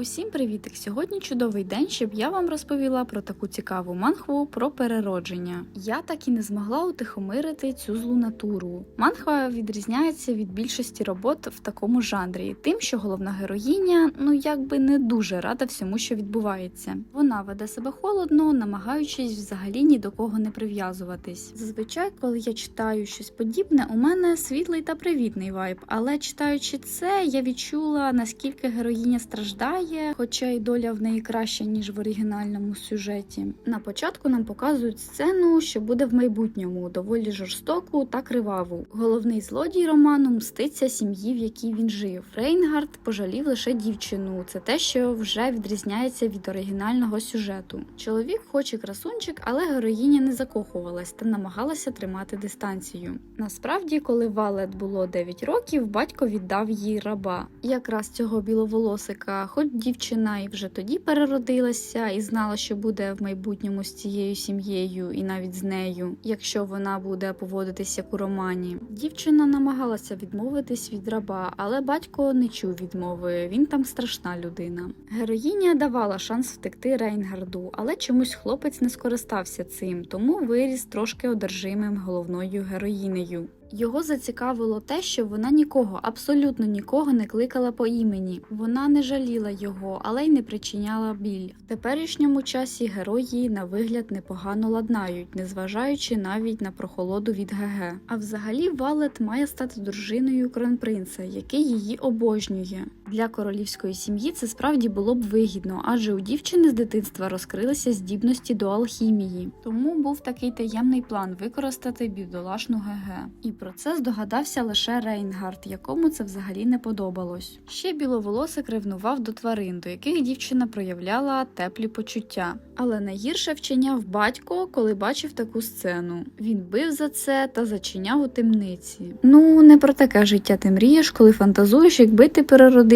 Усім привітик! Сьогодні чудовий день, щоб я вам розповіла про таку цікаву манхву про переродження. Я так і не змогла утихомирити цю злу натуру. Манхва відрізняється від більшості робот в такому жанрі, тим, що головна героїня, ну якби не дуже рада всьому, що відбувається. Вона веде себе холодно, намагаючись взагалі ні до кого не прив'язуватись. Зазвичай, коли я читаю щось подібне, у мене світлий та привітний вайб, але читаючи це, я відчула наскільки героїня страждає, хоча й доля в неї краща ніж в оригінальному сюжеті. На початку нам показують сцену, що буде в майбутньому, доволі жорстоку та криваву. Головний злодій роману мститься сім'ї, в якій він жив. Рейнгард пожалів лише дівчину. Це те, що вже відрізняється від оригінального сюжету. Чоловік, хоч і красунчик, але героїня не закохувалась та намагалася тримати дистанцію. Насправді, коли Валет було 9 років, батько віддав їй раба. Якраз цього біловолосика, хоч дівчина і вже тоді переродилася і знала, що буде в майбутньому з цією сім'єю і навіть з нею, якщо вона буде поводитись як у романі. Дівчина намагалася відмовитись від раба, але батько не чув відмови. Він там страшна людина. Героїня давала шанс втекти Рейнгарду, але чомусь хлопець не скористався цим, тому виріс трошки одержимим головною героїнею. Його зацікавило те, що вона нікого, абсолютно нікого не кликала по імені. Вона не жаліла його, але й не причиняла біль. В теперішньому часі герої на вигляд непогано ладнають, незважаючи навіть на прохолоду від ГГ. А взагалі Валет має стати дружиною кронпринца, який її обожнює. Для королівської сім'ї це справді було б вигідно, адже у дівчини з дитинства розкрилися здібності до алхімії. Тому був такий таємний план використати бідолашну ГГ. І про це здогадався лише Рейнгард, якому це взагалі не подобалось. Ще біловолосик ревнував до тварин, до яких дівчина проявляла теплі почуття. Але найгірше вчиняв батько, коли бачив таку сцену. Він бив за це та зачиняв у темниці. Ну, не про таке життя ти мрієш, коли фантазуєш, якби ти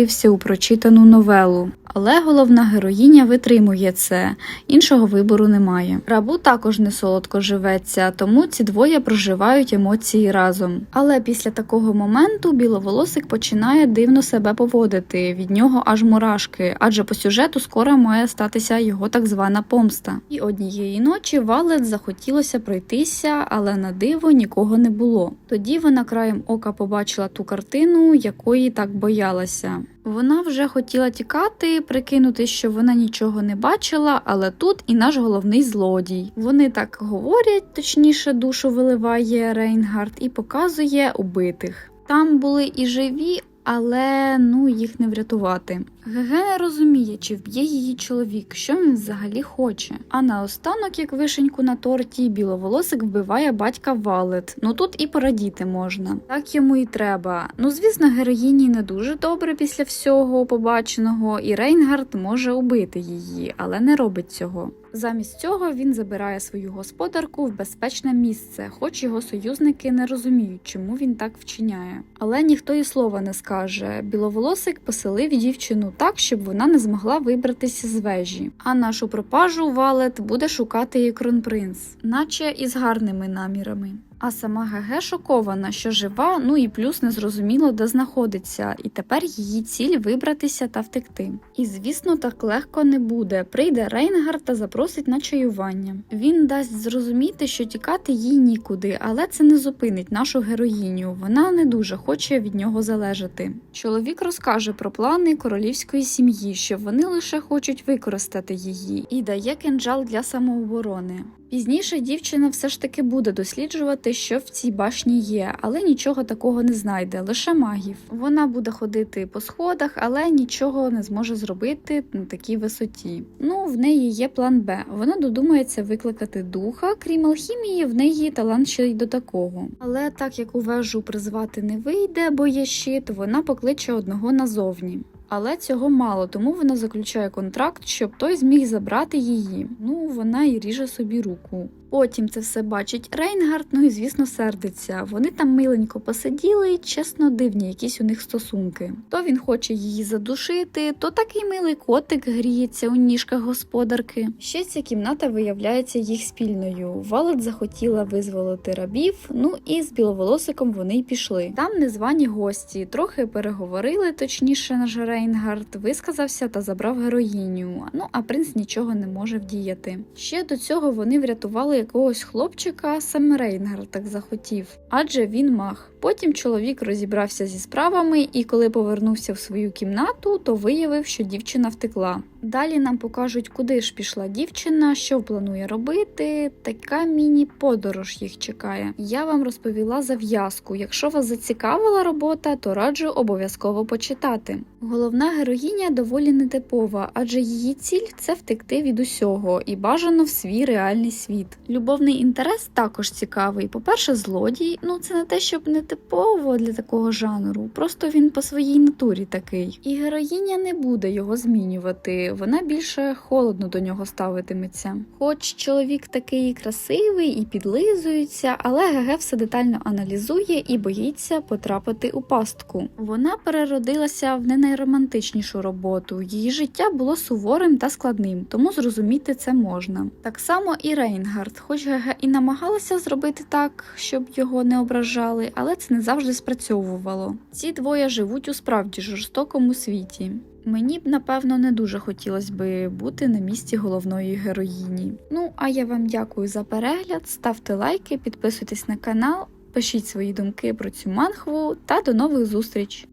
переродився у прочитану новелу. Але головна героїня витримує це, іншого вибору немає. Рабу також не солодко живеться, тому ці двоє проживають емоції разом. Але після такого моменту біловолосик починає дивно себе поводити. Від нього аж мурашки, адже по сюжету скоро має статися його так звана помста. І однієї ночі Валет захотілося пройтися, але на диво нікого не було. Тоді вона краєм ока побачила ту картину, якої так боялася. Вона вже хотіла тікати, прикинути, що вона нічого не бачила, але тут і наш головний злодій. Вони так говорять, точніше, душу виливає Рейнгард і показує убитих. Там були і живі, але ну їх не врятувати. ГГ не розуміє, чи вб'є її чоловік, що він взагалі хоче. А наостанок, як вишеньку на торті, біловолосик вбиває батька Валет. Ну тут і порадіти можна. Так йому і треба. Ну звісно, героїні не дуже добре після всього побаченого, і Рейнгард може убити її, але не робить цього. Замість цього він забирає свою господарку в безпечне місце, хоч його союзники не розуміють, чому він так вчиняє. Але ніхто і слова не скаже. Біловолосик поселив дівчину так, щоб вона не змогла вибратися з вежі. А нашу пропажу Валет буде шукати її кронпринц, наче із гарними намірами. А сама ГГ шокована, що жива, ну і плюс не зрозуміло, де знаходиться, і тепер її ціль вибратися та втекти. І звісно, так легко не буде. Прийде Рейнгар та запросить на чаювання. Він дасть зрозуміти, що тікати їй нікуди, але це не зупинить нашу героїню. Вона не дуже хоче від нього залежати. Чоловік розкаже про плани королівської сім'ї, що вони лише хочуть використати її, і дає кинджал для самооборони. Пізніше дівчина все ж таки буде досліджувати, що в цій башні є, але нічого такого не знайде, лише магів. Вона буде ходити по сходах, але нічого не зможе зробити на такій висоті. Ну, в неї є план Б. Вона додумається викликати духа. Крім алхімії, в неї талант ще й до такого. Але так як у вежу призвати не вийде, бо є щит, вона покличе одного назовні. Але цього мало, тому вона заключає контракт, щоб той зміг забрати її. Ну, вона і ріже собі руку. Потім це все бачить Рейнгард, ну і звісно сердиться. Вони там миленько посиділи, чесно, дивні якісь у них стосунки. То він хоче її задушити, то такий милий котик гріється у ніжках господарки. Ще ця кімната виявляється їх спільною. Валет захотіла визволити рабів, ну і з біловолосиком вони й пішли. Там незвані гості, трохи переговорили, точніше, наш Рейнгард висказався та забрав героїню. Ну а принц нічого не може вдіяти. Ще до цього вони врятували якогось хлопчика, саме Рейнгар так захотів, адже він маг. Потім чоловік розібрався зі справами, і коли повернувся в свою кімнату, то виявив, що дівчина втекла. Далі нам покажуть, куди ж пішла дівчина, що планує робити. Така міні-подорож їх чекає. Я вам розповіла зав'язку. Якщо вас зацікавила робота, то раджу обов'язково почитати. Головна героїня доволі нетипова, адже її ціль це втекти від усього і бажано в свій реальний світ. Любовний інтерес також цікавий. По-перше, злодій. Ну це не те, щоб не типово для такого жанру, просто він по своїй натурі такий. І героїня не буде його змінювати. Вона більше холодно до нього ставитиметься. Хоч чоловік такий красивий і підлизується, але ГГ все детально аналізує і боїться потрапити у пастку. Вона переродилася в не найромантичнішу роботу. Її життя було суворим та складним, тому зрозуміти це можна. Так само і Рейнгард, хоч ГГ і намагалася зробити так, щоб його не ображали, але це не завжди спрацьовувало. Ці двоє живуть у справді жорстокому світі. Мені б напевно не дуже хотілося би бути на місці головної героїні. Ну а я вам дякую за перегляд. Ставте лайки, підписуйтесь на канал, пишіть свої думки про цю манхву та до нових зустріч!